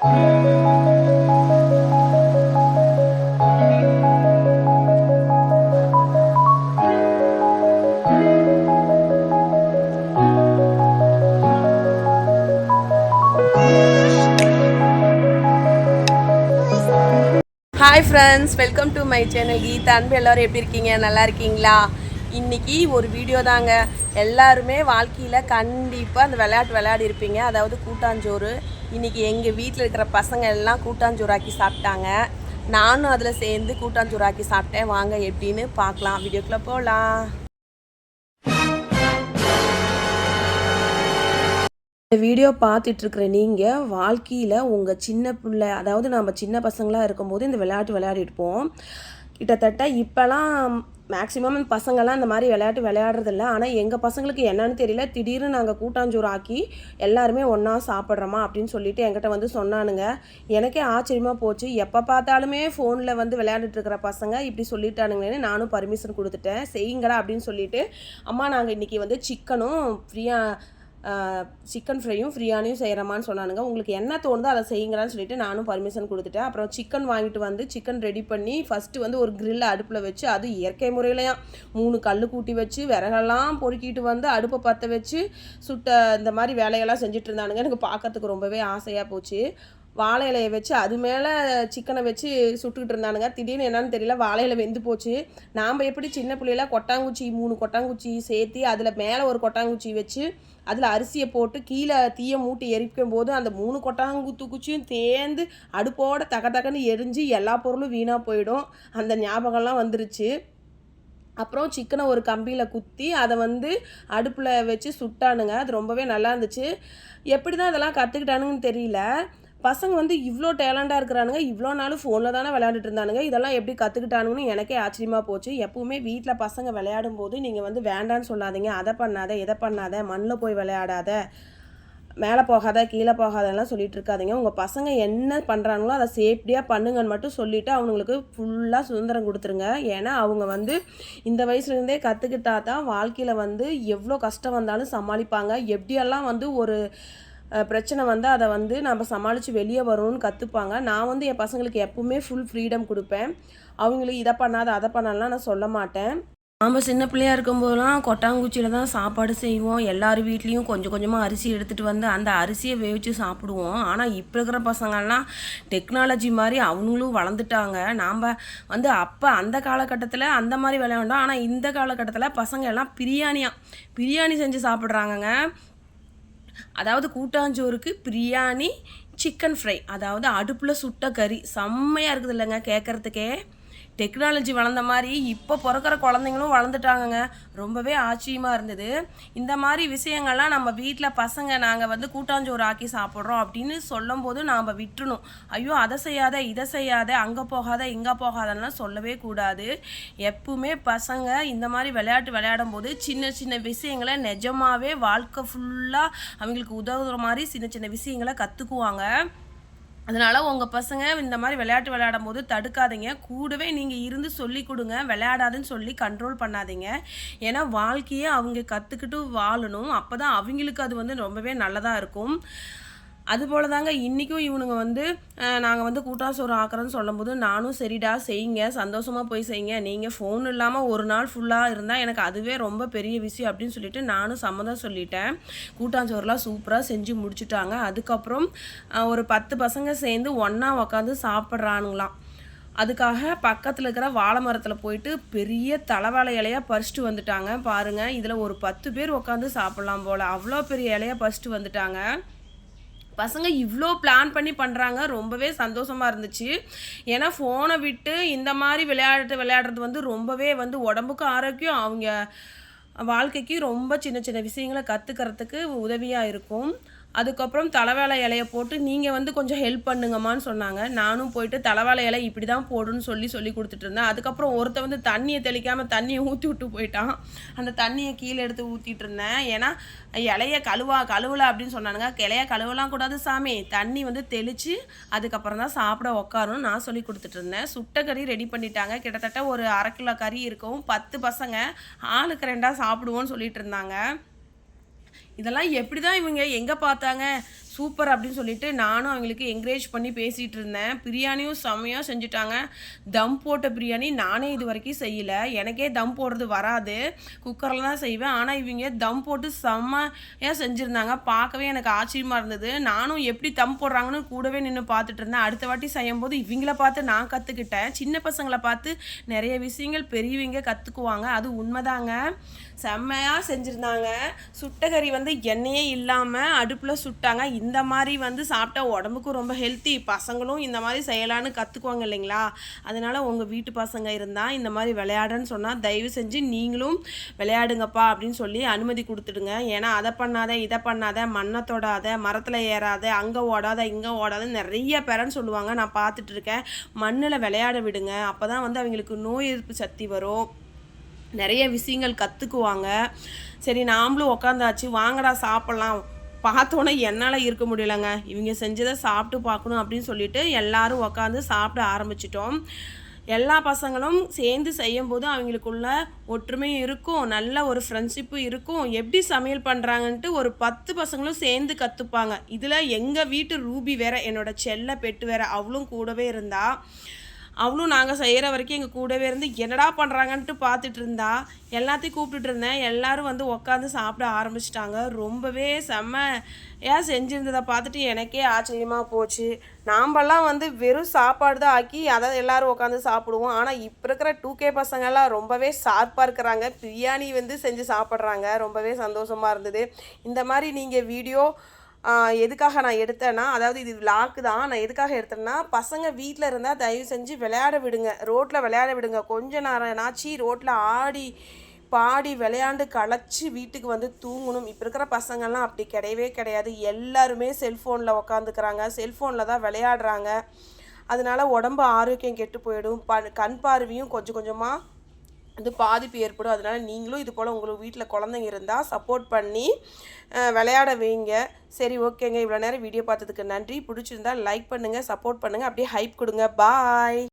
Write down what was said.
Hi friends welcome to my channel Geetha அன்பு எல்லோரும் எப்படி இருக்கீங்க? நல்லா இருக்கீங்களா? இன்னைக்கு ஒரு வீடியோ தாங்க. எல்லாருமே வாழ்க்கையில் கண்டிப்பாக அந்த விளையாட்டு விளையாடி இருப்பீங்க. அதாவது கூட்டாஞ்சோறு இன்னைக்கு எங்கள் வீட்டில் இருக்கிற பசங்க எல்லாம் கூட்டாஞ்சோறாக்கி சாப்பிட்டாங்க. நானும் அதில் சேர்ந்து கூட்டாஞ்சோறாக்கி சாப்பிட்டேன். வாங்க எப்படின்னு பார்க்கலாம். வீடியோக்குள்ளே போகலாம் இந்த வீடியோ பார்த்துட்டு இருக்கிற நீங்கள் வாழ்க்கையில் உங்கள் சின்ன பிள்ளை அதாவது நம்ம சின்ன பசங்களாக இருக்கும்போது இந்த விளையாட்டு விளையாடிருப்போம் கிட்டத்தட்ட இப்போலாம் மேக்ஸிமம் பசங்கள்லாம் இந்த மாதிரி விளையாட்டு விளையாடுறதில்ல. ஆனால் எங்கள் பசங்களுக்கு என்னன்னு தெரியல. திடீர்னு நாங்கள் கூட்டாஞ்சோறு ஆக்கி எல்லாருமே ஒன்றா சாப்பிட்றோமா அப்படின்னு சொல்லிட்டு என்கிட்ட வந்து சொன்னானுங்க. எனக்கே ஆச்சரியமாக போச்சு. எப்போ பார்த்தாலுமே ஃபோனில் வந்து விளையாண்டுட்டு இருக்கிற பசங்க இப்படி சொல்லிட்டானுங்களேன்னு நானும் பர்மிஷன் கொடுத்துட்டேன். செய்யுங்கடா அப்படின்னு சொல்லிட்டு அம்மா நாங்கள் இன்றைக்கி வந்து சிக்கனும் ஃப்ரீயாக சிக்கன் ஃப்ரையும் ஃப்ரீயானையும் செய்கிறமான்னு சொன்னானுங்க. உங்களுக்கு என்ன தோணுதோ அதை செய்யுங்கடான்னு சொல்லிட்டு நானும் பர்மிஷன் கொடுத்துட்டேன். அப்புறம் சிக்கன் வாங்கிட்டு வந்து சிக்கன் ரெடி பண்ணி ஃபஸ்ட்டு வந்து ஒரு grill அடுப்பில் வச்சு அது இயற்கை முறையிலையாம் மூணு கல் கூட்டி வச்சு விறகெல்லாம் பொறுக்கிட்டு வந்து அடுப்பை பற்ற வச்சு சுட்ட இந்த மாதிரி வேலையெல்லாம் செஞ்சுட்டு இருந்தானுங்க. எனக்கு பார்க்கறதுக்கு ரொம்பவே ஆசையாக போச்சு. வாழை இலையை வச்சு அது மேலே சிக்கனை வச்சு சுட்டுக்கிட்டு இருந்தானுங்க. திடீர்னு என்னன்னு தெரியல வாழை இலை வெந்து போச்சு. நாம் எப்படி சின்ன பிள்ளையில கொட்டாங்குச்சி மூணு கொட்டாங்குச்சி சேர்த்து அதில் மேலே ஒரு கொட்டாங்குச்சி வச்சு அதில் அரிசியை போட்டு கீழே தீயை மூட்டி எரிக்கும் போது அந்த மூணு கொட்டாங்குத்து குச்சியும் தேர்ந்து அடுப்போட தக தகன்னு எரிஞ்சு எல்லா பொருளும் வீணாக போயிடும். அந்த ஞாபகம்லாம் வந்துருச்சு. அப்புறம் சிக்கனை ஒரு கம்பியில் குத்தி அதை வந்து அடுப்பில் வச்சு சுட்டானுங்க. அது ரொம்பவே நல்லா இருந்துச்சு. எப்படி தான் இதெல்லாம் கற்றுக்கிட்டானுங்கன்னு தெரியல. பசங்க வந்து இவ்வளோ டேலண்டாக இருக்கிறானுங்க இவ்வளோ நாளும் ஃபோனில் தானே விளையாண்டுட்டு இருந்தானுங்க. இதெல்லாம் எப்படி கற்றுக்கிட்டானுங்கன்னு எனக்கே ஆச்சரியமாக போச்சு. எப்பவுமே வீட்டில் பசங்க விளையாடும் போது நீங்கள் வந்து வேண்டான்னு சொல்லாதீங்க. அதை பண்ணாத இதை பண்ணாத மண்ணில் போய் விளையாடாத மேலே போகாத கீழே போகாதெல்லாம் சொல்லிட்டு இருக்காதிங்க. உங்கள் பசங்க என்ன பண்ணுறாங்களோ அதை சேஃப்டியாக பண்ணுங்கன்னு மட்டும் சொல்லிவிட்டு அவங்களுக்கு ஃபுல்லாக சுதந்திரம் கொடுத்துருங்க. ஏன்னா அவங்க வந்து இந்த வயசுலேருந்தே கற்றுக்கிட்டா தான் வாழ்க்கையில் வந்து எவ்வளோ கஷ்டம் வந்தாலும் சமாளிப்பாங்க. எப்படியெல்லாம் வந்து ஒரு பிரச்சனை வந்து அதை வந்து நம்ம சமாளித்து வெளியே வரணும்னு கற்றுப்பாங்க நான் வந்து என் பசங்களுக்கு எப்பவுமே ஃபுல் ஃப்ரீடம் கொடுப்பேன். அவங்களுக்கு இதை பண்ணாத அதை பண்ணலாம் நான் சொல்ல மாட்டேன். நாம் சின்ன பிள்ளையா இருக்கும்போதெல்லாம் கொட்டாங்குச்சியில் தான் சாப்பாடு செய்வோம். எல்லார் வீட்லேயும் கொஞ்சம் கொஞ்சமாக அரிசி எடுத்துகிட்டு வந்து அந்த அரிசியை வேவிச்சு சாப்பிடுவோம். ஆனால் இப்போ இருக்கிற பசங்கள்லாம் டெக்னாலஜி மாதிரி அவங்களும் வளர்ந்துட்டாங்க. நாம் வந்து அப்போ அந்த காலகட்டத்தில் அந்த மாதிரி விளையாண்டோம். ஆனால் இந்த காலகட்டத்தில் பசங்க எல்லாம் பிரியாணியாக பிரியாணி செஞ்சு சாப்பிட்றாங்கங்க. அதாவது கூட்டாஞ்சோறுக்கு பிரியாணி சிக்கன் ஃப்ரை அதாவது அடுப்பில் சுட்ட கறி. செம்மையாக இருக்குது இல்லைங்க கேட்குறதுக்கே டெக்னாலஜி வளர்ந்த மாதிரி இப்போ பிறக்கிற குழந்தைங்களும் வளர்ந்துட்டாங்கங்க. ரொம்பவே ஆச்சரியமாக இருந்தது. இந்த மாதிரி விஷயங்கள்லாம் நம்ம வீட்டில் பசங்க நாங்கள் வந்து கூட்டாஞ்சோறு ஆக்கி சாப்பிட்றோம் அப்படின்னு சொல்லும்போது நாம் விட்டுணும் ஐயோ அதை செய்யாத இதை செய்யாத அங்கே போகாத இங்கே போகாதெல்லாம் சொல்லவே கூடாது. எப்பவுமே பசங்க இந்த மாதிரி விளையாட்டு விளையாடும் போது சின்ன சின்ன விஷயங்களை நிஜமாகவே வாழ்க்கை ஃபுல்லாக அவங்களுக்கு உதவுற மாதிரி சின்ன சின்ன விஷயங்களை கற்றுக்குவாங்க அதனால் உங்கள் பசங்க இந்த மாதிரி விளையாட்டு விளையாடும் போது தடுக்காதீங்க. கூடவே நீங்கள் இருந்து சொல்லி கொடுங்க. விளையாடாதுன்னு சொல்லி கண்ட்ரோல் பண்ணாதீங்க. ஏன்னா வாழ்க்கையை அவங்க கற்றுக்கிட்டு வாழணும். அப்போ தான் அவங்களுக்கு அது வந்து ரொம்பவே நல்லதாக இருக்கும். அதுபோல தாங்க இன்றைக்கும் இவனுங்க வந்து நாங்கள் வந்து கூட்டாசோறு ஆக்குறோன்னு சொல்லும்போது நானும் சரிடா செய்யுங்க சந்தோஷமாக போய் செய்யுங்க. நீங்கள் ஃபோன் இல்லாமல் ஒரு நாள் ஃபுல்லாக இருந்தால் எனக்கு அதுவே ரொம்ப பெரிய விஷயம் அப்படின்னு சொல்லிட்டு நானும் சம்மதம் சொல்லிட்டேன். கூட்டாஞ்சோறுலாம் சூப்பராக செஞ்சு முடிச்சுட்டாங்க. அதுக்கப்புறம் ஒரு பத்து பசங்க சேர்ந்து ஒன்றா உக்காந்து சாப்பிட்றானுங்களாம். அதுக்காக பக்கத்தில் இருக்கிற வாழை மரத்தில் போயிட்டு பெரிய தலைவாழை இலையாக பறிச்சுட்டு வந்துட்டாங்க. பாருங்கள் இதில் ஒரு பத்து பேர் உட்காந்து சாப்பிட்லாம் போல். அவ்வளோ பெரிய இலையாக பறிச்சுட்டு வந்துட்டாங்க. பசங்க இவ்வளோ பிளான் பண்ணி பண்ணுறாங்க ரொம்பவே சந்தோஷமாக இருந்துச்சு. ஏன்னா ஃபோனை விட்டு இந்த மாதிரி விளையாட்டு விளையாடுறது வந்து ரொம்பவே வந்து உடம்புக்கு ஆரோக்கியம். அவங்க வாழ்க்கைக்கு ரொம்ப சின்ன சின்ன விஷயங்களை கற்றுக்கிறதுக்கு உதவியாக இருக்கும். அதுக்கப்புறம் தலைவேலை இலையை போட்டு நீங்கள் வந்து கொஞ்சம் ஹெல்ப் பண்ணுங்கம்மான்னு சொன்னாங்க. நானும் போயிட்டு தலைவேலை இலை இப்படி தான் போடுன்னு சொல்லி சொல்லி கொடுத்துட்டு இருந்தேன். அதுக்கப்புறம் ஒருத்த வந்து தண்ணியை தெளிக்காமல் தண்ணியை ஊற்றி விட்டு போயிட்டான். அந்த தண்ணியை கீழே எடுத்து ஊற்றிட்டு இருந்தேன். ஏன்னா இலைய கழுவா கழுவலை அப்படின்னு சொன்னானுங்க. இலைய கழுவலாம் கூடாது சாமி. தண்ணி வந்து தெளித்து அதுக்கப்புறம் தான் சாப்பிட உட்காருன்னு நான் சொல்லி கொடுத்துட்டு இருந்தேன். சுட்ட கறி ரெடி பண்ணிட்டாங்க. கிட்டத்தட்ட ஒரு அரை கிலோ கறி இருக்கும் பத்து பசங்க ஆளுக்கு ரெண்டாக சாப்பிடுவோன்னு சொல்லிட்டு இருந்தாங்க. இதெல்லாம் எப்படி தான் இவங்க எங்கே பார்த்தாங்க? சூப்பர் அப்படின்னு சொல்லிட்டு நானும் அவங்களுக்கு என்கரேஜ் பண்ணி பேசிகிட்டு இருந்தேன். பிரியாணியும் செம்மையாக செஞ்சுட்டாங்க. தம் போட்ட பிரியாணி நானே இது வரைக்கும் செய்யலை. எனக்கே தம் போடுறது வராது. குக்கரில் தான் செய்வேன். ஆனால் இவங்க தம் போட்டு செம்மையாக செஞ்சுருந்தாங்க. பார்க்கவே எனக்கு ஆச்சரியமாக இருந்தது. நானும் எப்படி தம் போடுறாங்கன்னு கூடவே நின்று பார்த்துட்டு இருந்தேன். அடுத்த வாட்டி செய்யும்போது இவங்கள பார்த்து நான் கற்றுக்கிட்டேன் சின்ன பசங்களை பார்த்து நிறைய விஷயங்கள் பெரியவங்க கற்றுக்குவாங்க அது உண்மைதாங்க. செம்மையாக செஞ்சுருந்தாங்க. சுட்டகறி வந்து எண்ணெயே இல்லாமல் அடுப்பில் சுட்டாங்க. இந்த இந்த மாதிரி வந்து சாப்பிட்டா உடம்புக்கும் ரொம்ப ஹெல்த்தி பசங்களும் இந்த மாதிரி செய்யலான்னு கற்றுக்குவாங்க இல்லைங்களா? அதனால் உங்கள் வீட்டு பசங்க இருந்தால் இந்த மாதிரி விளையாடுன்னு சொன்னால் தயவு செஞ்சு நீங்களும் விளையாடுங்கப்பா அப்படின்னு சொல்லி அனுமதி கொடுத்துடுங்க. ஏன்னா அதை பண்ணாத இதை பண்ணாத மண்ணை தொடாத மரத்தில் ஏறாத அங்கே ஓடாத இங்கே ஓடாத நிறைய பேரன்னு சொல்லுவாங்க. நான் பார்த்துட்டு இருக்கேன். மண்ணில் விளையாட விடுங்க. அப்போ தான் வந்து அவங்களுக்கு நோய் எதிர்ப்பு சக்தி வரும். நிறைய விஷயங்கள் கற்றுக்குவாங்க சரி நாமளும் உக்காந்தாச்சு. வாங்கடா சாப்பிட்லாம். பார்த்தோன்னே என்னால் இருக்க முடியலங்க. இவங்க செஞ்சதை சாப்பிட்டு பார்க்கணும் அப்படின்னு சொல்லிட்டு எல்லாரும் உக்காந்து சாப்பிட ஆரம்பிச்சிட்டோம். எல்லா பசங்களும் சேர்ந்து செய்யும்போது அவங்களுக்குள்ள ஒற்றுமையும் இருக்கும் நல்ல ஒரு ஃப்ரெண்ட்ஷிப்பும் இருக்கும். எப்படி சமையல் பண்ணுறாங்கன்ட்டு ஒரு பத்து பசங்களும் சேர்ந்து கற்றுப்பாங்க இதில் எங்கள் வீட்டு ரூபி வேற என்னோட செல்ல பெட்டு வேற அவளும் கூடவே இருந்தா. அவளும் நாங்கள் செய்கிற வரைக்கும் எங்கள் கூடவே இருந்து என்னடா பண்ணுறாங்கன்ட்டு பார்த்துட்டு இருந்தா. எல்லாத்தையும் கூப்பிட்டுட்டு இருந்தேன். எல்லாரும் வந்து உக்காந்து சாப்பிட ஆரம்பிச்சிட்டாங்க. ரொம்பவே செம்மையாக செஞ்சுருந்ததை பார்த்துட்டு எனக்கே ஆச்சரியமாக போச்சு. நாம்பெல்லாம் வந்து வெறும் சாப்பாடு தான் ஆக்கி அதை எல்லோரும் உட்காந்து சாப்பிடுவோம். ஆனால் இப்போ இருக்கிற டூ கே பசங்கள்லாம் ரொம்பவே ஷார்ப்பாக இருக்கிறாங்க. பிரியாணி வந்து செஞ்சு சாப்பிட்றாங்க. ரொம்பவே சந்தோஷமாக இருந்தது. இந்த மாதிரி நீங்கள் வீடியோ எதுக்காக நான் எடுத்தேன்னா அதாவது இது லாக்கு தான். நான் எதுக்காக எடுத்தேன்னா பசங்க வீட்டில் இருந்தால் தயவு செஞ்சு விளையாட விடுங்க. ரோட்டில் விளையாட விடுங்க. கொஞ்ச நேரம்னாச்சு ரோட்டில் ஆடி பாடி விளையாண்டு களைச்சி வீட்டுக்கு வந்து தூங்கணும். இப்போ இருக்கிற பசங்கள்லாம் அப்படி கிடையவே கிடையாது. எல்லாருமே செல்ஃபோனில் உக்காந்துக்கிறாங்க. செல்ஃபோனில் தான் விளையாடுறாங்க. அதனால உடம்பு ஆரோக்கியம் கெட்டு போயிடும். ப கண் பார்வையும் கொஞ்சம் கொஞ்சமாக வந்து பாதிப்பு ஏற்படும். அதனால் நீங்களும் இது போல் உங்களுக்கு வீட்டில் குழந்தைங்க இருந்தால் சப்போர்ட் பண்ணி விளையாட வைங்க. சரி ஓகேங்க. இவ்வளோ நேரம் வீடியோ பார்த்ததுக்கு நன்றி. பிடிச்சிருந்தா லைக் பண்ணுங்கள் சப்போர்ட் பண்ணுங்கள் அப்படியே ஹைப் கொடுங்க. பாய்